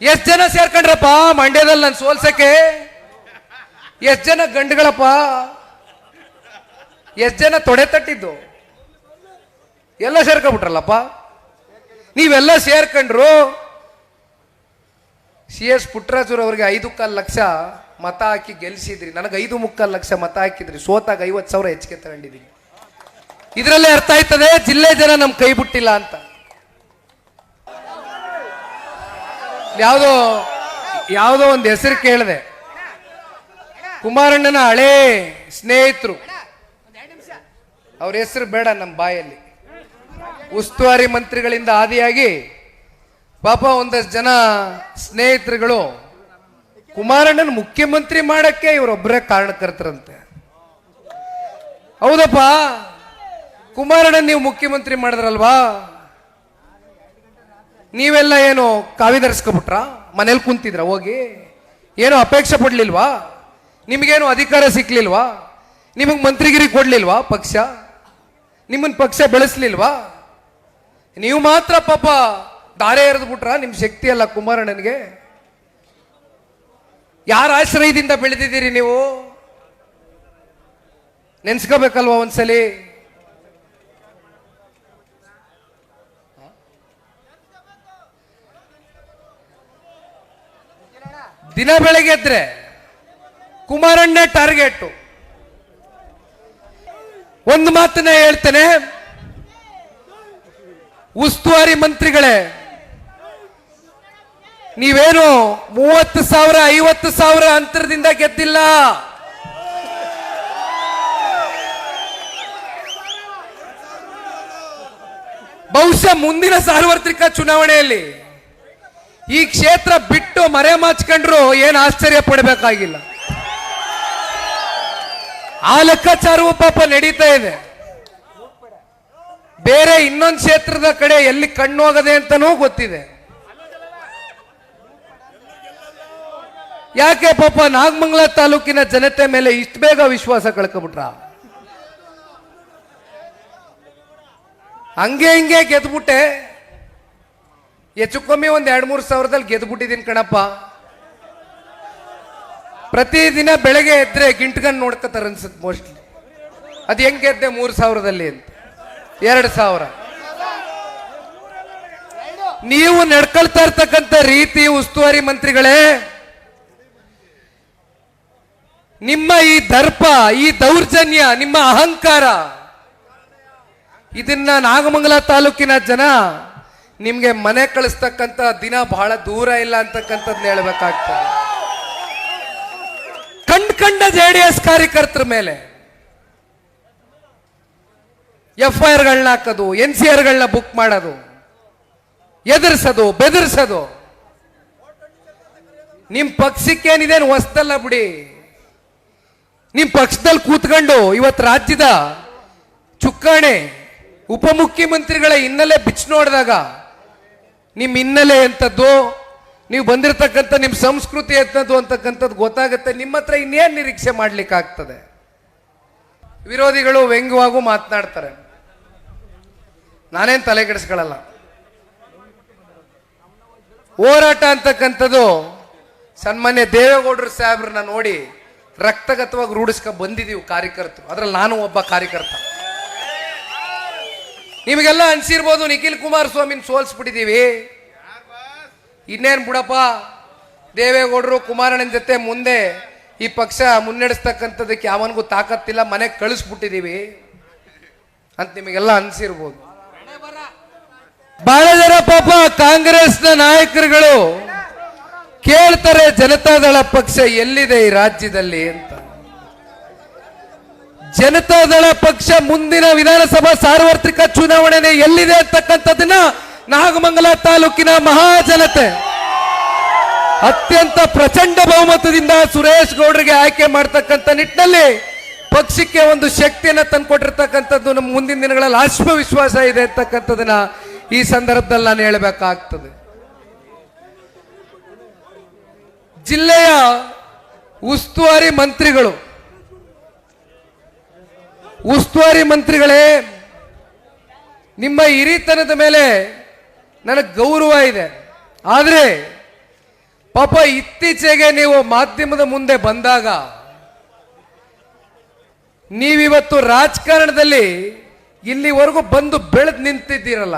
ಎಷ್ಟ್ ಜನ ಸೇರ್ಕೊಂಡ್ರಪ್ಪ? ಮಂಡ್ಯದಲ್ಲಿ ನಾನು ಸೋಲ್ಸಕ್ಕೆ? ಎಷ್ಟ್ ಜನ ಗಂಡುಗಳಪ್ಪ? ಎಷ್ಟ್ ಜನ ತೊಡೆ ತಟ್ಟಿದ್ದು? ಎಲ್ಲ ಸೇರ್ಕೊಂಡ್ಬಿಟ್ರಲ್ಲಪ್ಪ? ನೀವೆಲ್ಲ ಸೇರ್ಕೊಂಡ್ರು? ಸಿ ಎಸ್ ಪುಟ್ಟರಾಜುರ್ ಅವ್ರಿಗೆ ಐದು ಕಾಲು ಲಕ್ಷ ಮತ ಹಾಕಿ ಗೆಲ್ಸಿದ್ರಿ. ನನಗೆ ಐದು ಮುಕ್ಕಾಲು ಲಕ್ಷ ಮತ ಹಾಕಿದ್ರಿ. ಸೋತಾಗ ಐವತ್ತು ಸಾವಿರ ಹೆಚ್ಚಿಗೆ ತಗೊಂಡಿದ್ದೀನಿ. ಇದರಲ್ಲೇ ಅರ್ಥ ಆಯ್ತದೆ? ಜಿಲ್ಲೆ ಜನ ನಮ್ಮ ಕೈ ಬಿಟ್ಟಿಲ್ಲ ಅಂತ. ಯಾವುದೋ ಯಾವುದೋ ಒಂದು ಹೆಸರು ಕೇಳಿದೆ. ಕುಮಾರಣ್ಣನ ಹಳೇ ಸ್ನೇಹಿತರು. ಅವ್ರ ಹೆಸರು ಬೇಡ ನಮ್ಮ ಬಾಯಲ್ಲಿ. ಉಸ್ತುವಾರಿ ಮಂತ್ರಿಗಳಿಂದ ಆದಿಯಾಗಿ ಪಾಪ ಒಂದಷ್ಟು ಜನ ಸ್ನೇಹಿತರುಗಳು ಕುಮಾರಣ್ಣನ ಮುಖ್ಯಮಂತ್ರಿ ಮಾಡಕ್ಕೆ ಇವರೊಬ್ಬರೇ ಕಾರಣಕರ್ತರಂತೆ. ಹೌದಪ್ಪ, ಕುಮಾರಣ್ಣನ್ ನೀವು ಮುಖ್ಯಮಂತ್ರಿ ಮಾಡಿದ್ರಲ್ವಾ? ನೀವೆಲ್ಲ ಏನು ಕಾವಿ ಧರಿಸ್ಕೊಬಿಟ್ರ? ಮನೇಲಿ ಕುಂತಿದ್ರ? ಹೋಗಿ. ಏನು ಅಪೇಕ್ಷೆ ಪಡ್ಲಿಲ್ವಾ? ನಿಮಗೇನು ಅಧಿಕಾರ ಸಿಕ್ಲಿಲ್ವಾ? ನಿಮಗೆ ಮಂತ್ರಿಗಿರಿ ಕೊಡ್ಲಿಲ್ವಾ ಪಕ್ಷ? ನಿಮ್ಮನ್ನ ಪಕ್ಷ ಬೆಳೆಸ್ಲಿಲ್ವಾ? ನೀವು ಮಾತ್ರ ಪಾಪ ದಾರೆ ಎರೆದು ಬಿಟ್ರ ನಿಮ್ ಶಕ್ತಿ ಅಲ್ಲ ಕುಮಾರಣ್ಣನಿಗೆ? ಯಾರ ಆಶ್ರಯದಿಂದ ಬೆಳೆದಿದ್ದೀರಿ ನೀವು? ನೆನ್ಸ್ಕೋಬೇಕಲ್ವಾ ಒಂದ್ಸಲಿ? ದಿನ ಬೆಳಗ್ಗೆ ಎದ್ರೆ ಕುಮಾರಣ್ಣ ಟಾರ್ಗೆಟ್. ಒಂದು ಮಾತನ್ನ ಹೇಳ್ತೇನೆ. ಉಸ್ತುವಾರಿ ಮಂತ್ರಿಗಳೇ, ನೀವೇನು ಮೂವತ್ತು ಸಾವಿರ, ಐವತ್ತು ಸಾವಿರ ಅಂತರದಿಂದ ಗೆದ್ದಿಲ್ಲ? ಬಹುಶಃ ಮುಂದಿನ ಸಾರ್ವತ್ರಿಕ ಚುನಾವಣೆಯಲ್ಲಿ ಈ ಕ್ಷೇತ್ರ ಬಿಟ್ಟು ಮರೆ ಮಾಚ್ಕೊಂಡ್ರು ಏನು ಆಶ್ಚರ್ಯ ಪಡಬೇಕಾಗಿಲ್ಲ. ಆ ಲೆಕ್ಕಾಚಾರವು ಪಾಪ ನಡೀತಾ ಇದೆ. ಬೇರೆ ಇನ್ನೊಂದು ಕ್ಷೇತ್ರದ ಕಡೆ ಎಲ್ಲಿ ಕಣ್ಣು ಹೋಗದೆ ಅಂತನೂ ಗೊತ್ತಿದೆ. ಯಾಕೆ ಪಾಪ ನಾಗಮಂಗಲ ತಾಲೂಕಿನ ಜನತೆ ಮೇಲೆ ಇಷ್ಟು ಬೇಗ ವಿಶ್ವಾಸ ಕಳ್ಕೊಬಿಟ್ರ? ಹಂಗೆ ಹಿಂಗೆ ಗೆದ್ಬಿಟ್ಟೆ. ಹೆಚ್ಚು ಕಮ್ಮಿ ಒಂದ್ ಎರಡ್ ಮೂರು ಸಾವಿರದಲ್ಲಿ ಗೆದ್ಬಿಟ್ಟಿದ್ದೀನಿ ಕಣಪ್ಪ. ಪ್ರತಿದಿನ ಬೆಳಗ್ಗೆ ಎದ್ರೆ ಗಿಂಟ್ಗನ್ ನೋಡ್ಕೋತಾರೆ ಅನ್ಸುತ್ತೆ ಮೋಸ್ಟ್ಲಿ ಅದು ಹೆಂಗ್ ಗೆದ್ದೆ ಮೂರು ಸಾವಿರದಲ್ಲಿ ಅಂತ. ಎರಡು ಸಾವಿರ. ನೀವು ನಡ್ಕೊಳ್ತಾ ಇರ್ತಕ್ಕಂಥ ರೀತಿ ಉಸ್ತುವಾರಿ ಮಂತ್ರಿಗಳೇ, ನಿಮ್ಮ ಈ ದರ್ಪ, ಈ ದೌರ್ಜನ್ಯ, ನಿಮ್ಮ ಅಹಂಕಾರ, ಇದನ್ನ ನಾಗಮಂಗಲ ತಾಲೂಕಿನ ಜನ ನಿಮ್ಗೆ ಮನೆ ಕಳಿಸ್ತಕ್ಕಂಥ ದಿನ ಬಹಳ ದೂರ ಇಲ್ಲ ಅಂತಕ್ಕಂಥದ್ನ ಹೇಳ್ಬೇಕಾಗ್ತದೆ. ಕಂಡ್ ಕಂಡ ಜೆ ಡಿ ಎಸ್ ಕಾರ್ಯಕರ್ತರ ಮೇಲೆ ಎಫ್ ಐ ಆರ್ಗಳನ್ನ ಹಾಕೋದು, ಎನ್ ಸಿ ಆರ್ಗಳನ್ನ ಬುಕ್ ಮಾಡೋದು, ಎದುರಿಸೋದು, ಬೆದರ್ಸೋದು. ನಿಮ್ಮ ಪಕ್ಷಕ್ಕೇನಿದೇನು ಹೊಸ್ತಲ್ಲ ಬಿಡಿ. ನಿಮ್ಮ ಪಕ್ಷದಲ್ಲಿ ಕೂತ್ಕೊಂಡು ಇವತ್ತು ರಾಜ್ಯದ ಚುಕ್ಕಾಣೆ ಉಪಮುಖ್ಯಮಂತ್ರಿಗಳ ಹಿನ್ನೆಲೆ ಬಿಚ್ಚು ನೋಡಿದಾಗ ನಿಮ್ಮ ಹಿನ್ನೆಲೆ ಎಂಥದ್ದು? ನೀವು ಬಂದಿರತಕ್ಕಂಥ ನಿಮ್ಮ ಸಂಸ್ಕೃತಿ ಎಂಥದ್ದು ಅಂತಕ್ಕಂಥದ್ದು ಗೊತ್ತಾಗುತ್ತೆ. ನಿಮ್ಮ ಹತ್ರ ಇನ್ನೇನು ನಿರೀಕ್ಷೆ ಮಾಡಲಿಕ್ಕಾಗ್ತದೆ? ವಿರೋಧಿಗಳು ವ್ಯಂಗ್ಯವಾಗೂ ಮಾತನಾಡ್ತಾರೆ. ನಾನೇನು ತಲೆ ಕೆಡಿಸ್ಕೊಳ್ಳಲ್ಲ ಹೋರಾಟ ಅಂತಕ್ಕಂಥದ್ದು ಸನ್ಮಾನ್ಯ ದೇವೇಗೌಡರು ಸಾಹೇಬ್ರನ್ನ ನೋಡಿ ರಕ್ತಗತವಾಗಿ ರೂಢಿಸ್ಕೊ ಬಂದಿದ್ದೀವಿ ಕಾರ್ಯಕರ್ತರು. ಅದರಲ್ಲಿ ನಾನು ಒಬ್ಬ ಕಾರ್ಯಕರ್ತ. ನಿಮಗೆಲ್ಲ ಅನ್ಸಿರ್ಬೋದು ನಿಖಿಲ್ ಕುಮಾರಸ್ವಾಮಿನ ಸೋಲ್ಸ್ಬಿಟ್ಟಿದೀವಿ ಇನ್ನೇನ್ ಬಿಡಪ್ಪ? ದೇವೇಗೌಡರು ಕುಮಾರಣ್ಣನ ಜೊತೆ ಮುಂದೆ ಈ ಪಕ್ಷ ಮುನ್ನಡೆಸ್ತಕ್ಕಂಥದ್ದಕ್ಕೆ ಯಾವನಿಗೂ ತಾಕತ್ತಿಲ್ಲ ಮನೆಗೆ ಕಳಿಸ್ಬಿಟ್ಟಿದ್ದೀವಿ ಅಂತ ನಿಮಗೆಲ್ಲ ಅನ್ಸಿರ್ಬೋದು. ಬಹಳ ಪಾಪ ಕಾಂಗ್ರೆಸ್ನ ನಾಯಕರುಗಳು ಕೇಳ್ತಾರೆ, ಜನತಾದಳ ಪಕ್ಷ ಎಲ್ಲಿದೆ ಈ ರಾಜ್ಯದಲ್ಲಿ ಅಂತ. ಜನತಾದಳ ಪಕ್ಷ ಮುಂದಿನ ವಿಧಾನಸಭಾ ಸಾರ್ವತ್ರಿಕ ಚುನಾವಣೆ ಎಲ್ಲಿದೆ ಅಂತಕ್ಕಂಥದ್ದನ್ನ ನಾಗಮಂಗಲ ತಾಲೂಕಿನ ಮಹಾಜನತೆ ಅತ್ಯಂತ ಪ್ರಚಂಡ ಬಹುಮತದಿಂದ ಸುರೇಶ್ ಗೌಡರಿಗೆ ಆಯ್ಕೆ ಮಾಡ್ತಕ್ಕಂಥ ನಿಟ್ಟಿನಲ್ಲಿ ಪಕ್ಷಕ್ಕೆ ಒಂದು ಶಕ್ತಿಯನ್ನು ತಂದುಕೊಟ್ಟಿರ್ತಕ್ಕಂಥದ್ದು ನಮ್ಮ ಮುಂದಿನ ದಿನಗಳಲ್ಲಿ ಆತ್ಮವಿಶ್ವಾಸ ಇದೆ ಅಂತಕ್ಕಂಥದನ್ನ ಈ ಸಂದರ್ಭದಲ್ಲಿ ನಾನು ಹೇಳಬೇಕಾಗ್ತದೆ. ಜಿಲ್ಲೆಯ ಉಸ್ತುವಾರಿ ಮಂತ್ರಿಗಳು ಉಸ್ತುವಾರಿ ಮಂತ್ರಿಗಳೇ, ನಿಮ್ಮ ಹಿರಿತನದ ಮೇಲೆ ನನಗೆ ಗೌರವ ಇದೆ. ಆದರೆ ಪಾಪ ಇತ್ತೀಚೆಗೆ ನೀವು ಮಾಧ್ಯಮದ ಮುಂದೆ ಬಂದಾಗ ನೀವಿವತ್ತು ರಾಜಕಾರಣದಲ್ಲಿ ಇಲ್ಲಿವರೆಗೂ ಬಂದು ಬೆಳೆದು ನಿಂತಿದ್ದೀರಲ್ಲ.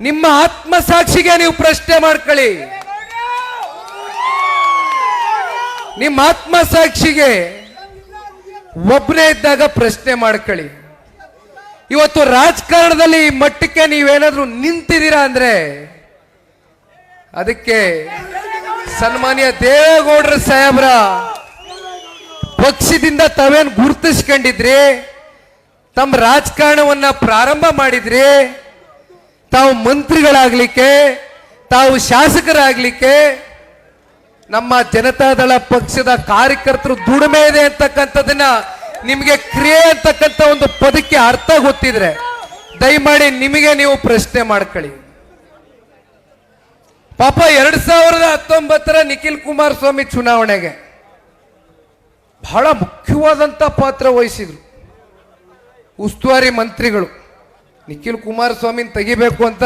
ನಿಮ್ಮ ಆತ್ಮಸಾಕ್ಷಿಗೆ ನೀವು ಪ್ರಶ್ನೆ ಮಾಡ್ಕೊಳ್ಳಿ. ನಿಮ್ಮ ಆತ್ಮಸಾಕ್ಷಿಗೆ ಒಬ್ಬನೇ ಇದ್ದಾಗ ಪ್ರಶ್ನೆ ಮಾಡ್ಕೊಳ್ಳಿ. ಇವತ್ತು ರಾಜಕಾರಣದಲ್ಲಿ ಮಟ್ಟಕ್ಕೆ ನೀವೇನಾದ್ರೂ ನಿಂತಿದ್ದೀರಾ ಅಂದ್ರೆ? ಅದಕ್ಕೆ ಸನ್ಮಾನ್ಯ ದೇವೇಗೌಡರ ಸಾಹೇಬ್ರ, ಪಕ್ಷದಿಂದ ತಾವೇನು ಗುರುತಿಸ್ಕೊಂಡಿದ್ರಿ? ತಮ್ಮ ರಾಜಕಾರಣವನ್ನ ಪ್ರಾರಂಭ ಮಾಡಿದ್ರಿ? ತಾವು ಮಂತ್ರಿಗಳಾಗ್ಲಿಕ್ಕೆ, ತಾವು ಶಾಸಕರಾಗ್ಲಿಕ್ಕೆ ನಮ್ಮ ಜನತಾದಳ ಪಕ್ಷದ ಕಾರ್ಯಕರ್ತರು ದುಡಿಮೆ ಇದೆ ಅಂತಕ್ಕಂಥದ್ದನ್ನ ನಿಮಗೆ ಕ್ರಿಯೆ ಅಂತಕ್ಕಂಥ ಒಂದು ಪದಕ್ಕೆ ಅರ್ಥ ಗೊತ್ತಿದ್ರೆ ದಯಮಾಡಿ ನಿಮಗೆ ನೀವು ಪ್ರಶ್ನೆ ಮಾಡ್ಕೊಳ್ಳಿ. ಪಾಪ ಎರಡ್ ಸಾವಿರದ ಹತ್ತೊಂಬತ್ತರ ನಿಖಿಲ್ ಕುಮಾರಸ್ವಾಮಿ ಚುನಾವಣೆಗೆ ಬಹಳ ಮುಖ್ಯವಾದಂಥ ಪಾತ್ರ ವಹಿಸಿದ್ರು. ಉಸ್ತುವಾರಿ ಮಂತ್ರಿಗಳು ನಿಖಿಲ್ ಕುಮಾರಸ್ವಾಮಿನ ತೆಗಿಬೇಕು ಅಂತ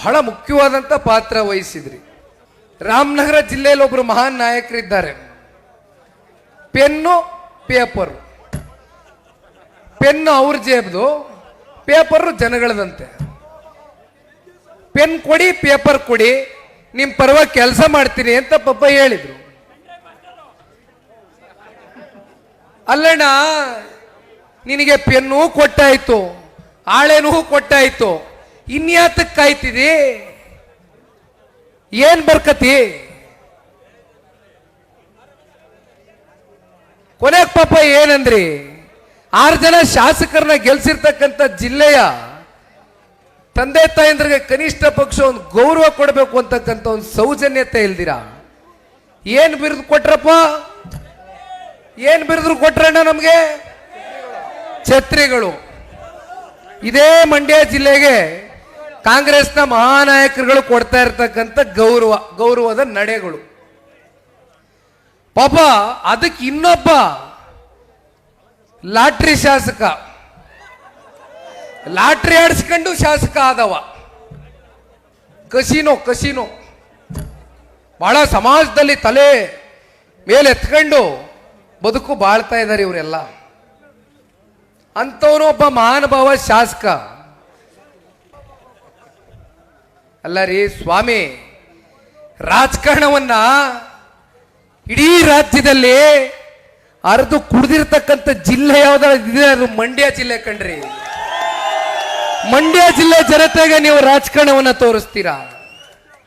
ಬಹಳ ಮುಖ್ಯವಾದಂಥ ಪಾತ್ರ ವಹಿಸಿದ್ರಿ. ರಾಮನಗರ ಜಿಲ್ಲೆಯಲ್ಲಿ ಒಬ್ರು ಮಹಾನ್ ನಾಯಕರಿದ್ದಾರೆ. Pen, paper. ಪೆನ್ನು ಅವ್ರ ಜೇಬ್ದು, ಪೇಪರು ಜನಗಳದಂತೆ. ಪೆನ್ ಕೊಡಿ, ಪೇಪರ್ ಕೊಡಿ, ನಿಮ್ ಪರವಾಗಿ ಕೆಲಸ ಮಾಡ್ತೀನಿ ಅಂತ ಪಪ್ಪ ಹೇಳಿದ್ರು. ಅಲ್ಲಣ್ಣ, ನಿನಗೆ ಪೆನ್ನು ಕೊಟ್ಟಾಯ್ತು, ಆಳೆನೂ ಕೊಟ್ಟಾಯ್ತು ಇನ್ಯಾತಕ್ಕೆ ಕಾಯ್ತಿದಿ ಏನ್ ಬರ್ಕತಿ ಕೊನೆಗೆ ಪಾಪ ಏನಂದ್ರಿ? ಆರು ಜನ ಶಾಸಕರನ್ನ ಗೆಲ್ಸಿರ್ತಕ್ಕಂಥ ಜಿಲ್ಲೆಯ ತಂದೆ ತಾಯಂದ್ರಿಗೆ ಕನಿಷ್ಠ ಪಕ್ಷ ಒಂದು ಗೌರವ ಕೊಡಬೇಕು ಅಂತಕ್ಕಂಥ ಒಂದು ಸೌಜನ್ಯತೆ ಇಲ್ದಿರಾ? ಏನ್ ಬಿರುದು ಕೊಟ್ರಪ್ಪ? ಏನ್ ಬಿರುದು ಕೊಟ್ರಣ್ಣ ನಮ್ಗೆ? ಛತ್ರಿಗಳು. ಇದೇ ಮಂಡ್ಯ ಜಿಲ್ಲೆಗೆ ಕಾಂಗ್ರೆಸ್ನ ಮಹಾನಾಯಕರುಗಳು ಕೊಡ್ತಾ ಇರ್ತಕ್ಕಂಥ ಗೌರವ, ಗೌರವದ ನಡೆಗಳು. ಪಾಪ ಅದಕ್ಕೆ ಇನ್ನೊಬ್ಬ ಲಾಟ್ರಿ ಶಾಸಕ, ಲಾಟ್ರಿ ಆಡಿಸ್ಕೊಂಡು ಶಾಸಕ ಆದವ. Casino casino. ಬಹಳ ಸಮಾಜದಲ್ಲಿ ತಲೆ ಮೇಲೆ ಎತ್ಕೊಂಡು ಬದುಕು ಬಾಳ್ತಾ ಇದ್ದಾರೆ ಇವರೆಲ್ಲ. ಅಂಥವನು ಒಬ್ಬ ಮಹಾನುಭಾವ ಶಾಸಕ. ಅಲ್ಲ ರೀ ಸ್ವಾಮಿ, ರಾಜಕಾರಣವನ್ನ ಇಡೀ ರಾಜ್ಯದಲ್ಲಿ ಅರ್ದು ಕುಡ್ದಿರ್ತಕ್ಕಂಥ ಜಿಲ್ಲೆ ಯಾವ್ದಾದ್ರು ಅದು ಮಂಡ್ಯ ಜಿಲ್ಲೆ ಕಣ್ರಿ. ಮಂಡ್ಯ ಜಿಲ್ಲೆ ಜನತೆಗೆ ನೀವು ರಾಜಕಾರಣವನ್ನ ತೋರಿಸ್ತೀರಾ?